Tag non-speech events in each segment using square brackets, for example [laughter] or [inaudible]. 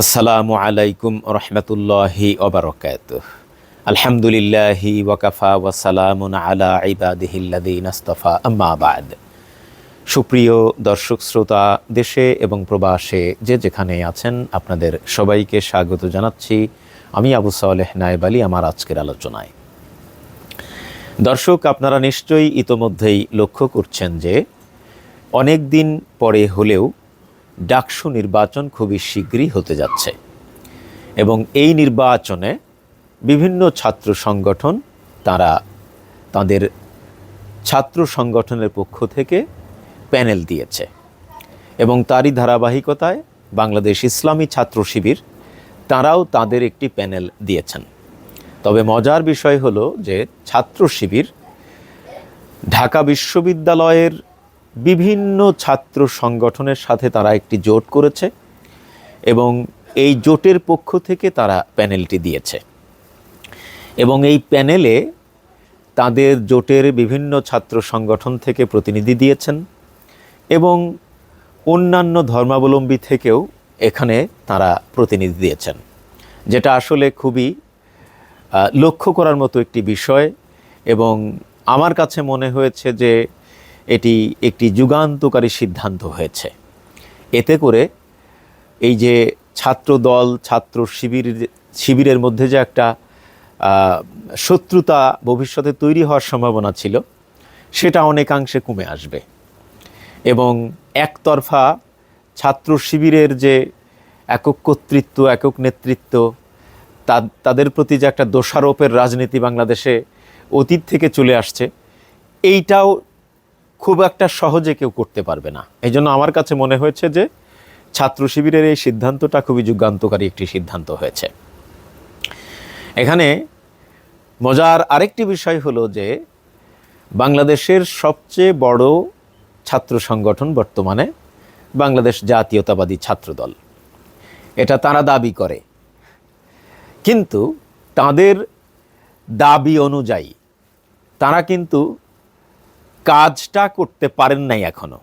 আসসালামু আলাইকুম রহমতুল্লাহি ওবরকাত আলহামদুলিল্লাহি ওয়াকাফা ওয়াসালামুন আলা ইবাদিহিল্লাদিন আম্মা বাদ। সুপ্রিয় দর্শক, শ্রোতা, দেশে এবং প্রবাসে যে যেখানে আছেন, আপনাদের সবাইকে স্বাগত জানাচ্ছি। আমি আবু সালেহ নায়েব আলী, আমার আজকের আলোচনায়। দর্শক, আপনারা নিশ্চয়ই ইতোমধ্যেই লক্ষ্য করছেন যে অনেক দিন পরে হলেও ডাকসু নির্বাচন খুবই শীঘ্রই হতে যাচ্ছে। এবং এই নির্বাচনে বিভিন্ন ছাত্র সংগঠন তারা তাদের ছাত্র সংগঠনের পক্ষ থেকে প্যানেল দিয়েছে। এবং তারই ধারাবাহিকতায় বাংলাদেশ ইসলামী ছাত্র শিবির তারাও তাদের একটি প্যানেল দিয়েছেন। তবে মজার বিষয় হলো যে ছাত্র শিবির ঢাকা বিশ্ববিদ্যালয়ের বিভিন্ন ছাত্র সংগঠনের সাথে তারা একটি জোট করেছে এবং এই জোটের পক্ষ থেকে তারা প্যানেলটি দিয়েছে। এবং এই প্যানেলে তাদের জোটের বিভিন্ন ছাত্র সংগঠন থেকে প্রতিনিধি দিয়েছেন এবং অন্যান্য ধর্মাবলম্বী থেকেও এখানে তারা প্রতিনিধি দিয়েছেন, যেটা আসলে খুবই লক্ষ্য করার মতো একটি বিষয় এবং আমার কাছে মনে হয়েছে যে এটি একটি যুগান্তকারী সিদ্ধান্ত হয়েছে। এতে করে এই যে ছাত্র দল ছাত্র শিবির, শিবিরের মধ্যে যে একটা শত্রুতা ভবিষ্যতে তৈরি হওয়ার সম্ভাবনা ছিল, সেটা অনেকাংশে কমে আসবে। এবং একতরফা ছাত্র শিবিরের যে একক কর্তৃত্ব, একক নেতৃত্ব তাদের প্রতি যে একটা দোষারোপের রাজনীতি বাংলাদেশে অতীত থেকে চলে আসছে, এইটাও খুব একটা সহজে কেউ করতে পারবে না। এই জন্য আমার কাছে মনে হয়েছে যে ছাত্র শিবিরের এই সিদ্ধান্তটা খুবই যুগান্তকারী একটি সিদ্ধান্ত হয়েছে। এখানে মজার আরেকটি বিষয় হলো যে বাংলাদেশের সবচেয়ে বড় ছাত্র সংগঠন বর্তমানে বাংলাদেশ জাতীয়তাবাদী ছাত্রদল। এটা তারা দাবি করে। কিন্তু তাদের দাবি অনুযায়ী তারা কিন্তু কাজটা করতে পারেন নাই এখনও।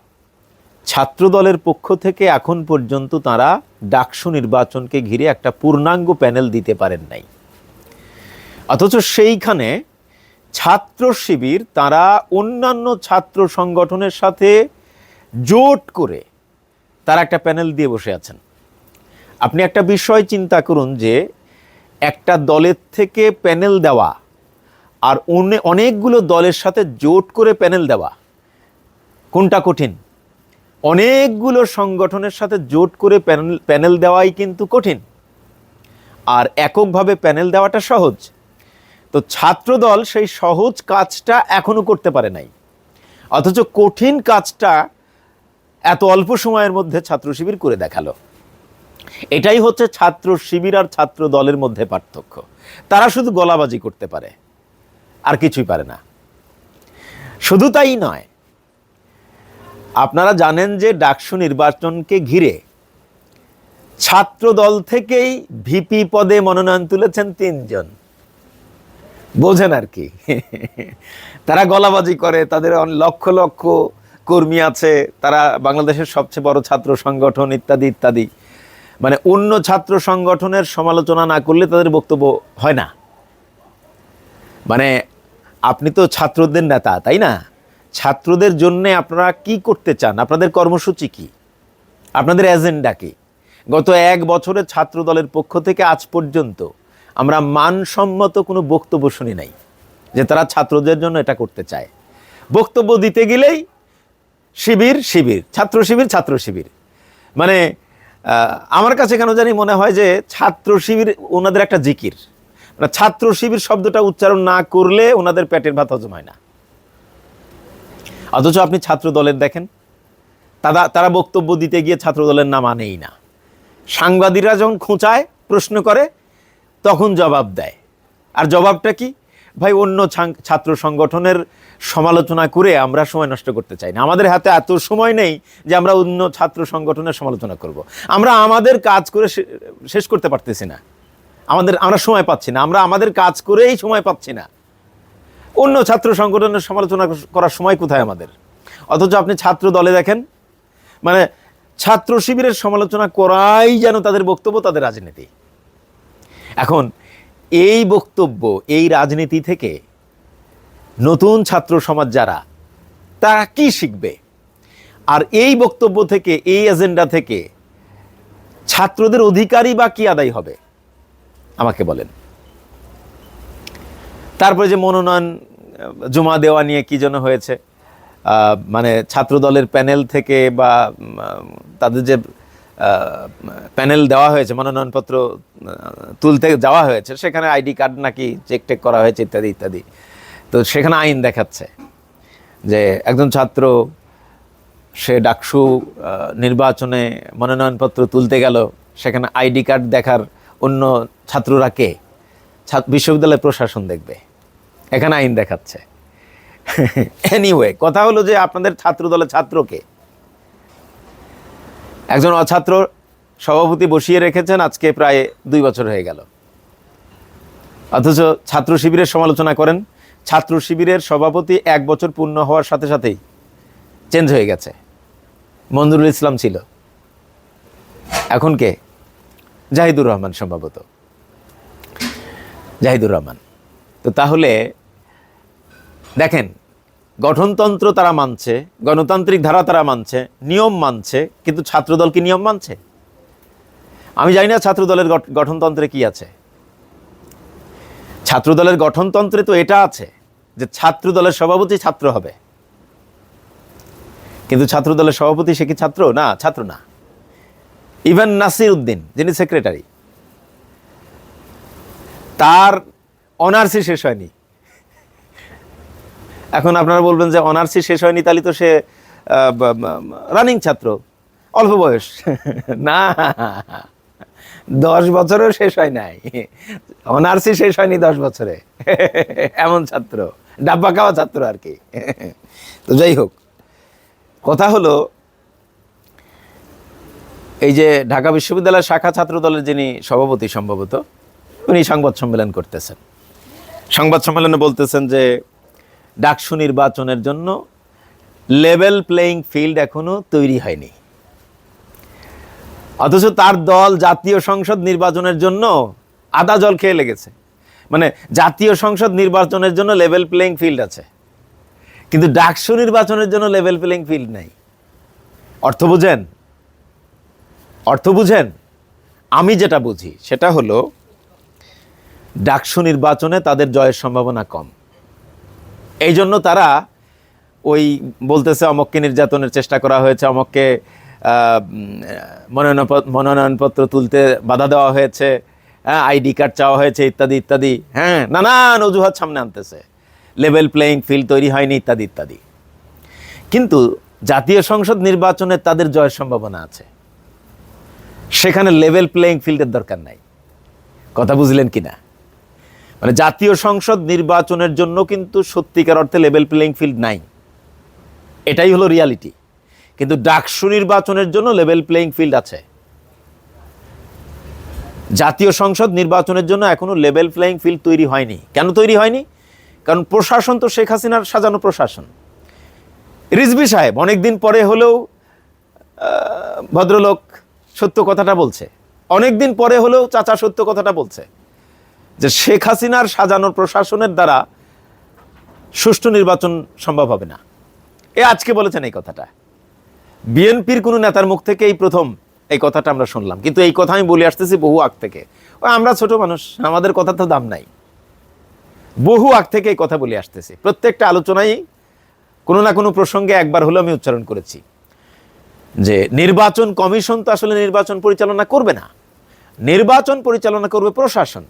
ছাত্রদলের পক্ষ থেকে এখন পর্যন্ত তারা ডাকসু নির্বাচনকে ঘিরে একটা পূর্ণাঙ্গ প্যানেল দিতে পারেন নাই। অথচ সেইখানে ছাত্র শিবির তারা অন্যান্য ছাত্র সংগঠনের সাথে জোট করে তারা একটা প্যানেল দিয়ে বসে আছেন। আপনি একটা বিষয় চিন্তা করুন যে একটা দলের থেকে প্যানেল দেওয়া আর অনে- অনেকগুলো দলের সাথে জোট করে প্যানেল দেওয়া। কোনটা কঠিন? অনেকগুলো সংগঠনের সাথে জোট করে প্যানেল প্যানেল দেওয়াই কিন্তু কঠিন। আর এককভাবে প্যানেল দেওয়াটা সহজ। তো ছাত্রদল সেই সহজ কাজটা এখনও করতে পারে নাই। অথচ কঠিন কাজটা এত অল্প সময়ের মধ্যে ছাত্র শিবির করে দেখাল। এটাই হচ্ছে ছাত্র শিবির আর ছাত্র দলের মধ্যে পার্থক্য। তারা শুধু গলাবাজি করতে পারে। আর কিছুই পারে না। শুধু তাই নয়, আপনারা জানেন যে ডাকসু নির্বাচনকে ঘিরে ছাত্র দল থেকেই ভিপি পদে মনোনয়ন তুলেছেন তিনজন। বোঝেন আর কি। তারা গলাবাজি করে, তাদের লক্ষ লক্ষ কর্মী আছে, তারা বাংলাদেশের সবচেয়ে বড় ছাত্র সংগঠন ইত্যাদি ইত্যাদি। মানে অন্য ছাত্র সংগঠনের সমালোচনা না করলে তাদের বক্তব্য হয় না। মানে আপনি তো ছাত্রদের নেতা, তাই না? ছাত্রদের জন্য আপনারা কি করতে চান? আপনাদের কর্মসূচি কি? আপনাদের এজেন্ডা কি? গত এক বছরে ছাত্র দলের পক্ষ থেকে আজ পর্যন্ত আমরা মানসম্মত কোনো বক্তব্য শুনি নাই যে তারা ছাত্রদের জন্য এটা করতে চায়। বক্তব্য দিতে গেলেই শিবির শিবির, ছাত্র শিবির ছাত্র শিবির। মানে আমার কাছে কেন জানি মনে হয় যে ছাত্র শিবির ওনাদের একটা জিকির। ছাত্র শিবির শব্দটা উচ্চারণ না করলে ওনাদের পেটের ভাত হজম হয় না। অথচ আপনি ছাত্র দলের দেখেন, তারা তারা বক্তব্য দিতে গিয়ে ছাত্র দলের নাম আনেই না। সাংবাদিকরা যখন খোঁচায়, প্রশ্ন করে, তখন জবাব দেয়। আর জবাবটা কি? ভাই, অন্য ছাত্র সংগঠনের সমালোচনা করে আমরা সময় নষ্ট করতে চাই না। আমাদের হাতে এত সময় নেই যে আমরা অন্য ছাত্র সংগঠনের সমালোচনা করব। আমরা আমাদের কাজ করে শেষ করতে পারতেছি না। আমাদের, আমরা সময় পাচ্ছি না, আমরা আমাদের কাজ করেই সময় পাচ্ছি না। অন্য ছাত্র সংগঠনের সমালোচনা করার সময় কোথায় আমাদের? অথচ আপনি ছাত্র দলে দেখেন মানে ছাত্র শিবিরের সমালোচনা করাই যেন তাদের বক্তব্য, তাদের রাজনীতি। এখন এই বক্তব্য, এই রাজনীতি থেকে নতুন ছাত্র সমাজ যারা, তারা কি শিখবে? আর এই বক্তব্য থেকে, এই এজেন্ডা থেকে ছাত্রদের অধিকারই বা কি আদায় হবে? আমাকে বলেন। তারপরে যে মনোনয়ন, জমা দেওয়া নিয়ে কি যেন হয়েছে মানে ছাত্র দলের প্যানেল থেকে বা তাদের যে প্যানেল দেওয়া হয়েছে, মনোনয়নপত্র তুলতে যাওয়া হয়েছে, সেখানে আইডি কার্ড নাকি চেক টেক করা হয়েছে, ইত্যাদি ইত্যাদি। তো সেখানে আইন দেখাচ্ছে যে একজন ছাত্র, সে ডাকসু নির্বাচনে মনোনয়নপত্র তুলতে গেল, সেখানে আইডি কার্ড দেখার অন্য ছাত্ররা কে? বিশ্ববিদ্যালয় প্রশাসন দেখবে। এখানে আইন দেখাচ্ছে। এনিওয়ে কথা হলো যে আপনাদের ছাত্র দলের ছাত্রকে একজন অছাত্র সভাপতি বসিয়ে রেখেছেন, আজকে প্রায় দুই বছর হয়ে গেল। অথচ ছাত্র শিবিরের সমালোচনা করেন, ছাত্র শিবিরের সভাপতি এক বছর পূর্ণ হওয়ার সাথে সাথেই চেঞ্জ হয়ে গেছে। মঞ্জুরুল ইসলাম ছিল। এখন কে? জাহিদুর রহমান সম্ভবত। জাহিদুর রহমান। তো তাহলে দেখেন, গঠনতন্ত্র তারা মানছে, গণতান্ত্রিক ধারা তারা মানছে, নিয়ম মানছে, কিন্তু ছাত্রদল কি নিয়ম মানছে? আমি জানি না ছাত্রদলের গঠ- গঠনতন্ত্রে কি আছে। ছাত্রদলের গঠনতন্ত্রে তো এটা আছে যে ছাত্রদলের সভাপতি ছাত্র হবে। কিন্তু ছাত্রদলের সভাপতি সে কি ছাত্র? না ছাত্র না। ইভেন নাসির উদ্দিন যিনি সেক্রেটারি, তার অনার্সই শেষ হয়নি। এখন আপনারা বলবেন যে অনার্সই শেষ হয়নি, তাহলে তো সে রানিং ছাত্র, অল্প বয়স। [laughs] না, দশ বছরেও শেষ হয় নাই। অনার্সই শেষ হয়নি দশ বছরে। [laughs] এমন ছাত্র, ডাব্বা খাওয়া ছাত্র আর কি। [laughs] তো যাই হোক, কথা হলো এই যে ঢাকা বিশ্ববিদ্যালয়ের শাখা ছাত্র দলের যিনি সভাপতি সম্ভবত, উনি সংবাদ সম্মেলন করতেছেন। সংবাদ সম্মেলনে বলতেছেন যে, ডাকসু নির্বাচনের জন্য লেভেল প্লেয়িং ফিল্ড এখনও তৈরি হয়নি। অথচ তার দল জাতীয় সংসদ নির্বাচনের জন্য আদা জল খেয়ে লেগেছে। মানে জাতীয় সংসদ নির্বাচনের জন্য লেভেল প্লেয়িং ফিল্ড আছে। কিন্তু ডাকসু নির্বাচনের জন্য লেভেল প্লেয়িং ফিল্ড নাই। অর্থ বুঝেন অর্থ বুঝেন? আমি যেটা বুঝি, সেটা হলো, ডাকসু নির্বাচনে তাদের জয়ের সম্ভাবনা কম। এই জন্য তারা ওই বলতেছে অমককে নির্যাতনের চেষ্টা করা হয়েছে, অমককে মনোনয়ন মনোনয়নপত্র তুলতে বাধা দেওয়া হয়েছে হ্যাঁ আইডি কার্ড চাওয়া হয়েছে, ইত্যাদি ইত্যাদি হ্যাঁ নানান অজুহাত সামনে আনতেছে। লেভেল প্লেয়িং ফিল্ড তৈরি হয়নি, ইত্যাদি ইত্যাদি। কিন্তু জাতীয় সংসদ নির্বাচনে তাদের জয়ের সম্ভাবনা আছে। সেখানে লেভেল প্লেয়িং ফিল্ডের দরকার নাই। কথা বুঝলেন কিনা? মানে জাতীয় সংসদ নির্বাচনের জন্য কিন্তু সত্যিকার অর্থে লেভেল প্লেয়িং ফিল্ড নাই। এটাই হলো রিয়ালিটি কিন্তু ডাকসু নির্বাচনের জন্য লেভেল প্লেয়িং ফিল্ড আছে। জাতীয় সংসদ নির্বাচনের জন্য এখনও লেভেল প্লেয়িং ফিল্ড তৈরি হয়নি। কেন তৈরি হয়নি? কারণ প্রশাসন তো শেখ হাসিনার সাজানো প্রশাসন। রিজবি সাহেব অনেকদিন পরে হলেও ভদ্রলোক সত্য কথাটা বলছে। অনেকদিন পরে হলেও চাচা সত্য কথাটা বলছে। যে শেখ হাসিনার সাজানো প্রশাসনের দ্বারা সুষ্ঠু নির্বাচন সম্ভব হবে না। এ আজকে বলেছেন এই কথাটা। বিএনপির কোনো নেতার মুখ থেকে এই প্রথম এই কথাটা আমরা শুনলাম। কিন্তু এই কথা আমি বলে আসতেছি বহু আগ থেকে। আমরা ছোট মানুষ, আমাদের কথা তো দাম নাই। বহু আগ থেকে এই কথা বলে আসতেছি। প্রত্যেকটা আলোচনায় কোনো না কোনো প্রসঙ্গে একবার হলেও আমি উচ্চারণ করেছি। যে নির্বাচন কমিশন তো আসলে নির্বাচন পরিচালনা করবে না। নির্বাচন পরিচালনা করবে প্রশাসন।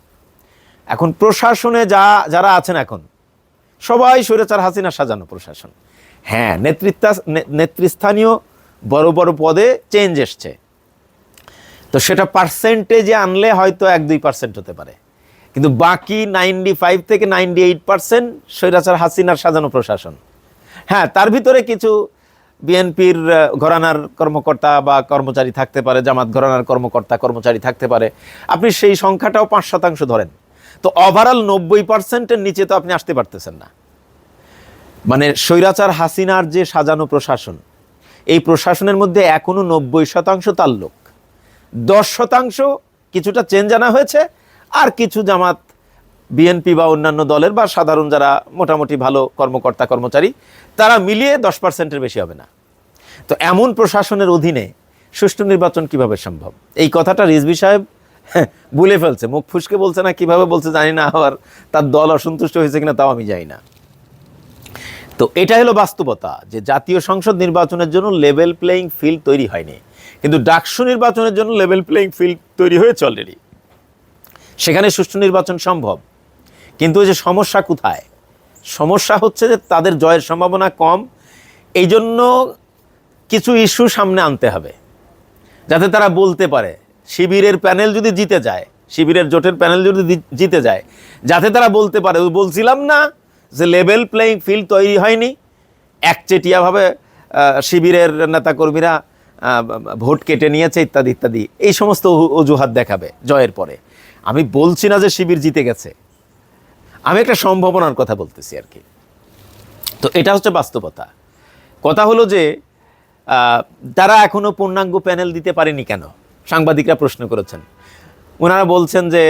এখন প্রশাসনে যা, যারা আছেন এখন, সবাই স্বৈরাচার হাসিনা সাজানো প্রশাসন। হ্যাঁ নেতৃত্বা নেতৃস্থানীয় বড় বড় পদে চেঞ্জ এসছে। তো সেটা পার্সেন্টেজে আনলে হয়তো এক দুই পার্সেন্ট হতে পারে। কিন্তু বাকি নাইনটি ফাইভ থেকে নাইনটি এইট পার্সেন্ট স্বৈরাচার হাসিনার সাজানো প্রশাসন। হ্যাঁ তার ভিতরে কিছু বিএনপির ঘরানার কর্মকর্তা বা কর্মচারী থাকতে পারে, জামাত ঘরানার কর্মকর্তা, কর্মচারী থাকতে পারে। আপনি সেই সংখ্যাটাও পাঁচ শতাংশ ধরেন। তো ওভারঅল নব্বই পার্সেন্টের নিচে তো আপনি আসতে পারতেছেন না। মানে স্বৈরাচার হাসিনার যে সাজানো প্রশাসন, এই প্রশাসনের মধ্যে এখনও নব্বই শতাংশ তার লোক। দশ শতাংশ কিছুটা চেঞ্জ আনা হয়েছে, আর কিছু জামাত বিএনপি বা অন্যান্য দলের বা সাধারণ যারা মোটামুটি ভালো কর্মকর্তা, কর্মচারী, তারা মিলিয়ে দশ পার্সেন্টের বেশি হবে না। তো এমন প্রশাসনের অধীনে সুষ্ঠু নির্বাচন কীভাবে সম্ভব? এই কথাটা রিজভি সাহেব [laughs] বলে ফেলছে। মুখ ফুসকে বলছে না, কীভাবে বলছে জানি না, আবার তার দল অসন্তুষ্ট হয়েছে কিনা তাও আমি জানি না। তো এটা হলো বাস্তবতা যে জাতীয় সংসদ নির্বাচনের জন্য লেভেল প্লেয়িং ফিল্ড তৈরি হয়নি। কিন্তু ডাকসু নির্বাচনের জন্য লেভেল প্লেয়িং ফিল্ড তৈরি হয়েছে অলরেডি সেখানে সুষ্ঠু নির্বাচন সম্ভব। কিন্তু ওই যে সমস্যা কোথায়? সমস্যা হচ্ছে যে তাদের জয়ের সম্ভাবনা কম। এই জন্য কিছু ইস্যু সামনে আনতে হবে। যাতে তারা বলতে পারে, শিবিরের প্যানেল যদি জিতে যায়, শিবিরের জোটের প্যানেল যদি জিতে যায়, যাতে তারা বলতে পারে বলছিলাম না যে লেভেল প্লেয়িং ফিল্ড তৈরি হয়নি। একচেটিয়াভাবে শিবিরের নেতাকর্মীরা ভোট কেটে নিয়েছে, ইত্যাদি ইত্যাদি। এই সমস্ত অজুহাত দেখাবে জয়ের পরে। আমি বলছি না যে শিবির জিতে গেছে। আমি একটা সম্ভাবনার কথা বলতেছি আর কি। তো এটা হচ্ছে বাস্তবতা। কথা হলো যে তারা এখনও পূর্ণাঙ্গ প্যানেল দিতে পারেনি কেন? সাংবাদিকরা প্রশ্ন করেছেন। ওনারা বলছেন যে,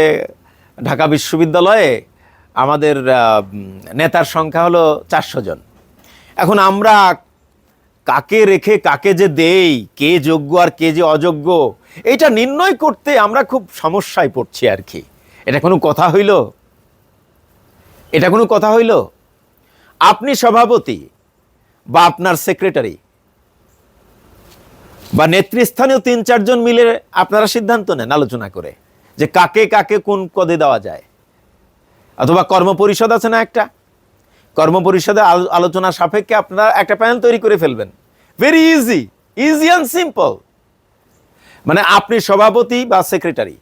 ঢাকা বিশ্ববিদ্যালয়ে আমাদের নেতার সংখ্যা হলো চারশো জন। এখন আমরা কাকে রেখে কাকে যে দেই, কে যোগ্য আর কে যে অযোগ্য, এটা নির্ণয় করতে আমরা খুব সমস্যায় পড়ছি আর কি। এটা কোনো কথা হইল? এটা কোনো কথা হইল? আপনি সভাপতি বা আপনার সেক্রেটারি বা নেতৃস্থানীয় তিন চারজন মিলে আপনারা সিদ্ধান্ত নেন আলোচনা করে যে কাকে কাকে কোন পদে দেওয়া যায়। অথবা কর্মপরিষদ আছে না একটা? কর্মপরিষদে আলোচনা সাপেক্ষে আপনারা একটা প্যানেল তৈরি করে ফেলবেন। Very easy easy and simple মানে আপনি সভাপতি বা সেক্রেটারি।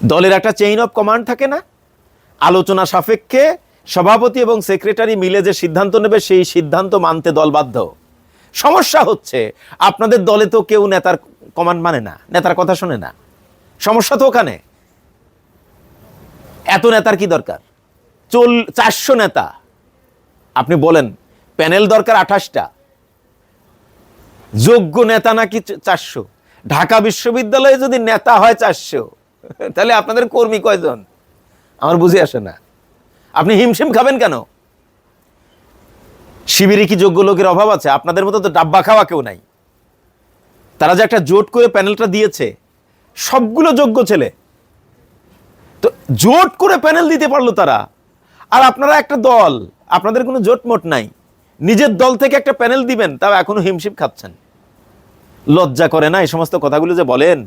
দলের একটা চেইন অফ কমান্ড থাকে না? আলোচনা সাপেক্ষে সভাপতি এবং সেক্রেটারি মিলে যে সিদ্ধান্ত নেবে, সেই সিদ্ধান্ত মানতে দল বাধ্য। সমস্যা হচ্ছে, আপনাদের দলে তো কেউ নেতার কমান্ড মানে না, নেতার কথা শোনে না। সমস্যা তো ওখানে। এত নেতার কি দরকার? চল, চারশো নেতা। আপনি বলেন, প্যানেল দরকার আঠাশটা। যোগ্য নেতা নাকি চারশো? ঢাকা বিশ্ববিদ্যালয়ে যদি নেতা হয় চারশো, তাহলে আপনাদের কর্মী কয়জন? আমার বুঝে আসে না। আপনি হিমশিম খাবেন কেন? শিবিরে কি যোগ্য লোকের অভাব আছে? আপনাদের মতো তো ডাব্বা খাওয়া কেউ নাই। তারা যে একটা জোট করে প্যানেলটা দিয়েছে, সবগুলো যোগ্য ছেলে। তো জোট করে প্যানেল দিতে পারল তারা। আর আপনারা একটা দল, আপনাদের কোনো জোট মোট নাই। নিজের দল থেকে একটা প্যানেল দিবেন, তাও এখনও হিমশিম খাচ্ছেন। লজ্জা করে না এই সমস্ত কথাগুলো যে বলেন?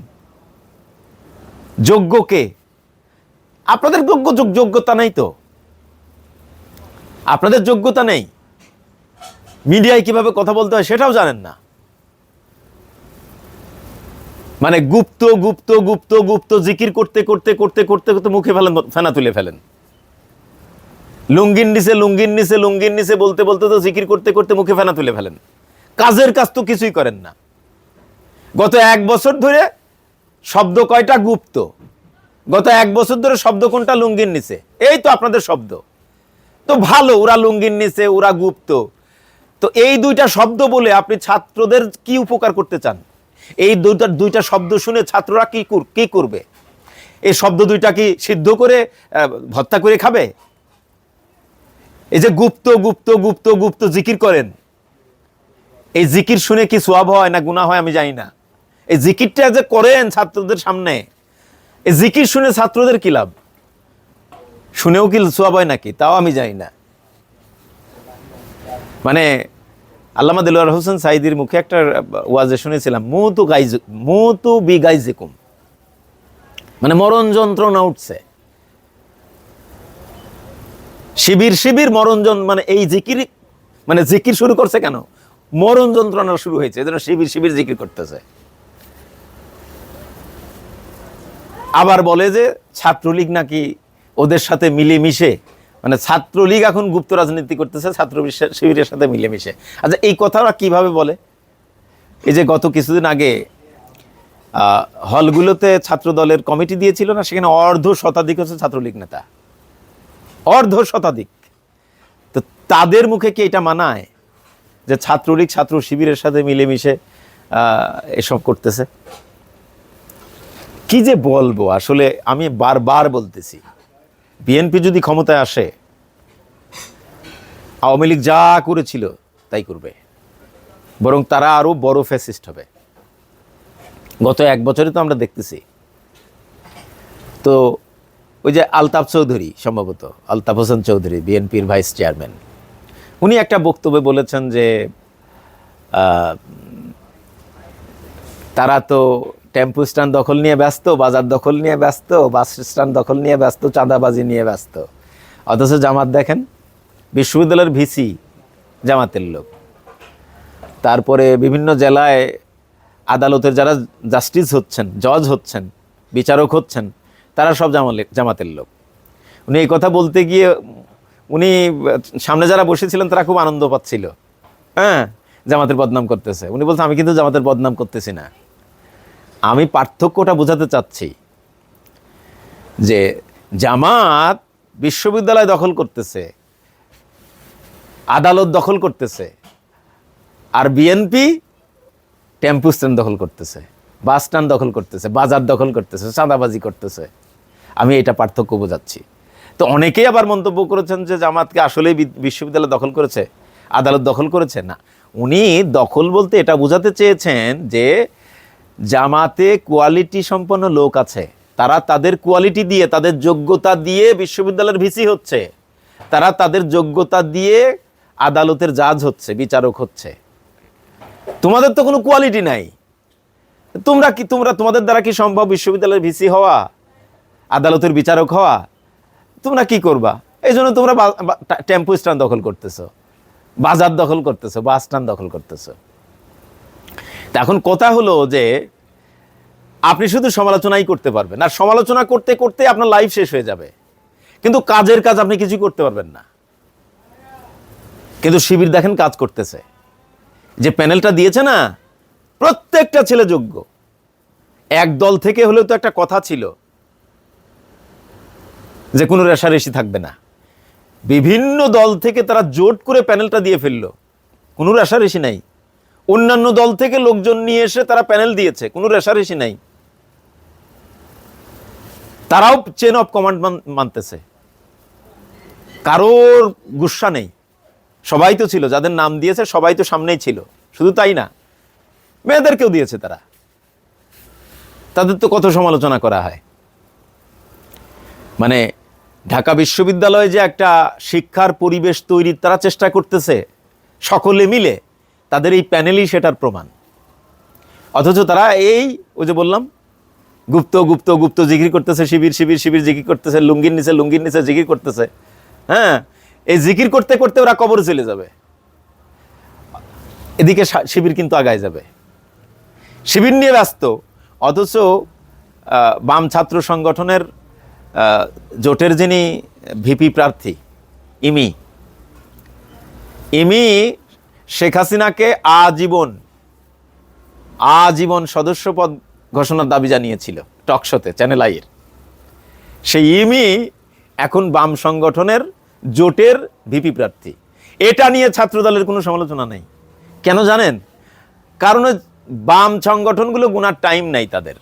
যোগ্য কে? আপনাদের যোগ্য যোগ্যতা নেই তো? আপনাদের যোগ্যতা নেই। মিডিয়ায় কীভাবে কথা বলতে হয় সেটাও জানেন না। মানে গুপ্ত গুপ্ত গুপ্ত গুপ্ত জিকির করতে করতে করতে করতে করতে মুখে ফেলেন, ফেনা তুলে ফেলেন। লুঙ্গির নিচে লুঙ্গির নিচে লুঙ্গির নিচে বলতে বলতে তো জিকির করতে করতে মুখে ফেনা তুলে ফেলেন। কাজের কাজ তো কিছুই করেন না। গত এক বছর ধরে শব্দ কয়টা? গুপ্ত। গত এক বছর ধরে শব্দ কোনটা? লুঙ্গির নিচে। এই তো আপনাদের শব্দ। তো ভালো, ওরা লুঙ্গির নিচে, ওরা গুপ্ত। তো এই দুইটা শব্দ বলে আপনি ছাত্রদের কি উপকার করতে চান? এই দুইটা দুইটা শব্দ শুনে ছাত্ররা কি কি করবে? এই শব্দ দুইটা কি সিদ্ধ করে ভর্তা করে খাবে? এই যে গুপ্ত গুপ্ত গুপ্ত গুপ্ত জিকির করেন। এই জিকির শুনে কি সোয়াব হয় না গুণা হয় আমি জানি না। এই জিকিরটা যে করেন ছাত্রদের সামনে এই জিকির শুনে ছাত্রদের কি লাভ? শুনেও কি সোয়াব হয় নাকি? তাও আমি জানি না। মানে আল্লামা দিলওয়ার হোসেন সাইদির মুখে একটা ওয়াজে শুনেছিলাম, মুতু গাইজ, মুতু বি গাইজিকুম। মানে মরণ যন্ত্রণা উঠছে। শিবির শিবির, মরণ যন- মানে এই জিকির মানে জিকির শুরু করছে কেন? মরণ যন্ত্রণা শুরু হয়েছে, এজন্য শিবির শিবির জিকির করতেছে। আবার বলে যে ছাত্রলীগ নাকি ওদের সাথে মিলেমিশে মানে ছাত্রলীগ এখন গুপ্ত রাজনীতি করতেছে, ছাত্র শিবিরের সাথে মিলেমিশে। আচ্ছা এই কথা ওরা কীভাবে বলে? এই যে গত কিছুদিন আগে হলগুলোতে ছাত্র দলের কমিটি দিয়েছিল না, সেখানে অর্ধ শতাধিক হচ্ছে ছাত্রলীগ নেতা। অর্ধ শতাধিক। তো তাদের মুখে কি এটা মানায় যে ছাত্রলীগ, ছাত্র শিবিরের সাথে মিলেমিশে এসব করতেছে? কি যে বলব? আসলে আমি বারবার বলতেছি, বিএনপি যদি ক্ষমতায় আসে, আওয়ামী লীগ যা করেছিল তাই করবে। বরং তারা আরও বড় ফ্যাসিস্ট হবে। গত এক বছরে তো আমরা দেখতেছি। তো ওই যে আলতাফ চৌধুরী সম্ভবত, আলতাফ হোসেন চৌধুরী, বিএনপির ভাইস চেয়ারম্যান, উনি একটা বক্তব্যে বলেছেন যে তারা তো টেম্পু স্ট্যান্ড দখল নিয়ে ব্যস্ত, বাজার দখল নিয়ে ব্যস্ত, বাস স্ট্যান্ড দখল নিয়ে ব্যস্ত, চাঁদাবাজি নিয়ে ব্যস্ত। অথচ জামাত দেখেন, বিশ্ববিদ্যালয়ের ভিসি জামাতের লোক। তারপরে বিভিন্ন জেলায় আদালতের যারা জাস্টিস হচ্ছেন, জজ হচ্ছেন, বিচারক হচ্ছেন, তারা সব জামালে, জামাতের লোক। উনি এই কথা বলতে গিয়ে উনি, সামনে যারা বসেছিলেন, তারা খুব আনন্দ পাচ্ছিল। হ্যাঁ জামাতের বদনাম করতেছে। উনি বলছেন আমি কিন্তু জামাতের বদনাম করতেছি না। আমি পার্থক্যটা বোঝাতে চাচ্ছি যে জামাত বিশ্ববিদ্যালয় দখল করতেছে, আদালত দখল করতেছে, আর বিএনপি টেম্পু স্ট্যান্ড দখল করতেছে, বাস স্ট্যান্ড দখল করতেছে, বাজার দখল করতেছে, চাঁদাবাজি করতেছে। আমি এটা পার্থক্য বোঝাচ্ছি। তো অনেকেই আবার মন্তব্য করেছেন যে জামাতকে আসলেই বিশ্ববিদ্যালয় দখল করেছে, আদালত দখল করেছে। না, উনি দখল বলতে এটা বোঝাতে চেয়েছেন যে জামাতে কোয়ালিটি সম্পন্ন লোক আছে। তারা তাদের কোয়ালিটি দিয়ে, তাদের যোগ্যতা দিয়ে বিশ্ববিদ্যালয়ের ভিসি হচ্ছে। তারা তাদের যোগ্যতা দিয়ে আদালতের জাজ হচ্ছে, বিচারক হচ্ছে। তোমাদের তো কোনো কোয়ালিটি নাই। তোমরা কি, তোমরা, তোমাদের দ্বারা কি সম্ভব বিশ্ববিদ্যালয়ের ভিসি হওয়া, আদালতের বিচারক হওয়া? তোমরা কি করবা? এই জন্য তোমরা টেম্পো স্ট্যান্ড দখল করতেছো। বাজার দখল করতেছো, বাস স্ট্যান্ড দখল করতেছো। এখন কথা হলো যে আপনি শুধু সমালোচনাই করতে পারবেন। আর সমালোচনা করতে করতে আপনার লাইফ শেষ হয়ে যাবে। কিন্তু কাজের কাজ আপনি কিছু করতে পারবেন না। কিন্তু শিবির দেখেন কাজ করতেছে। যে প্যানেলটা দিয়েছে না, প্রত্যেকটা ছেলে যোগ্য। এক দল থেকে হলেও তো একটা কথা ছিল। যে কোনো রেশারেশি থাকবে না। বিভিন্ন দল থেকে তারা জোট করে প্যানেলটা দিয়ে ফেলল। কোনো রেশারেশি নাই। অন্যান্য দল থেকে লোকজন নিয়ে এসে তারা প্যানেল দিয়েছে। কোনো রেশারেশি নাই। তারাও চেন অফ কমান্ড মানতেছে। কারোর গুসা নেই। সবাই তো ছিল, যাদের নাম দিয়েছে সবাই তো সামনেই ছিল। শুধু তাই না, মেয়েদেরকেও দিয়েছে তারা। তাদের তো কত সমালোচনা করা হয়। মানে ঢাকা বিশ্ববিদ্যালয়ে যে একটা শিক্ষার পরিবেশ তৈরির তারা চেষ্টা করতেছে, সকলে মিলে তাদের এই প্যানেলই সেটার প্রমাণ। অথচ তারা এই, ওই যে বললাম, গুপ্ত গুপ্ত গুপ্ত জিকির করতেছে, শিবির শিবির শিবির জিকির করতেছে, লুঙ্গির নিচে লুঙ্গির নিচে জিকির করতেছে। হ্যাঁ এই জিকির করতে করতে ওরা কবরে চলে যাবে। এদিকে শিবির কিন্তু আগায় যাবে। শিবির নিয়ে ব্যস্ত, অথচ বাম ছাত্র সংগঠনের জোটের যিনি ভিপি প্রার্থী, ইমি ইমি শেখ হাসিনাকে আজীবন আজীবন সদস্যপদ ঘোষণার দাবি জানিয়েছিল টকশোতে চ্যানেল আইয়ের সেই ইমি এখন বাম সংগঠনের জোটের ভিপি প্রার্থী। এটা নিয়ে ছাত্রদলের কোনো সমালোচনা নেই। কেন জানেন? কারণ বাম সংগঠনগুলো গুনার টাইম নাই তাদের।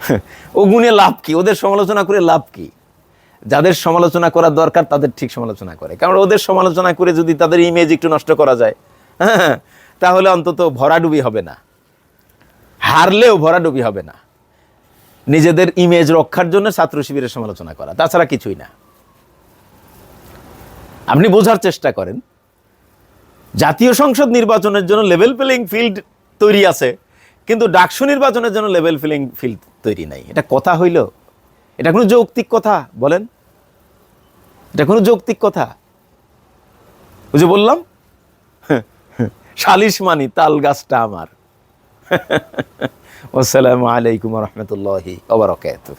[laughs] ও গুণে লাভ কি? ওদের সমালোচনা করে লাভ কি? যাদের সমালোচনা করার দরকার, তাদের ঠিক সমালোচনা করে। কারণ ওদের সমালোচনা করে যদি তাদের ইমেজ একটু নষ্ট করা যায় হ্যাঁ তাহলে অন্তত ভরাডুবি হবে না। হারলেও ভরাডুবি হবে না। নিজেদের ইমেজ রক্ষার জন্য ছাত্র শিবিরের সমালোচনা করা। তাছাড়া কিছুই না। আপনি বোঝার চেষ্টা করেন। জাতীয় সংসদ নির্বাচনের জন্য লেভেল প্লেইং ফিল্ড তৈরি আছে, কিন্তু ডাকসু নির্বাচনের জন্য লেভেল প্লেইং ফিল্ড তৈরি নাই। এটা কথা হইল এটা কোনো যৌক্তিক কথা, বলেন। এটা কোনো যৌক্তিক কথা। বুঝে বললাম, সালিশ মানি, তাল গাছটা আমার। [laughs] আসসালামু আলাইকুম রহমতুল্লাহি ওবরাকাতুহ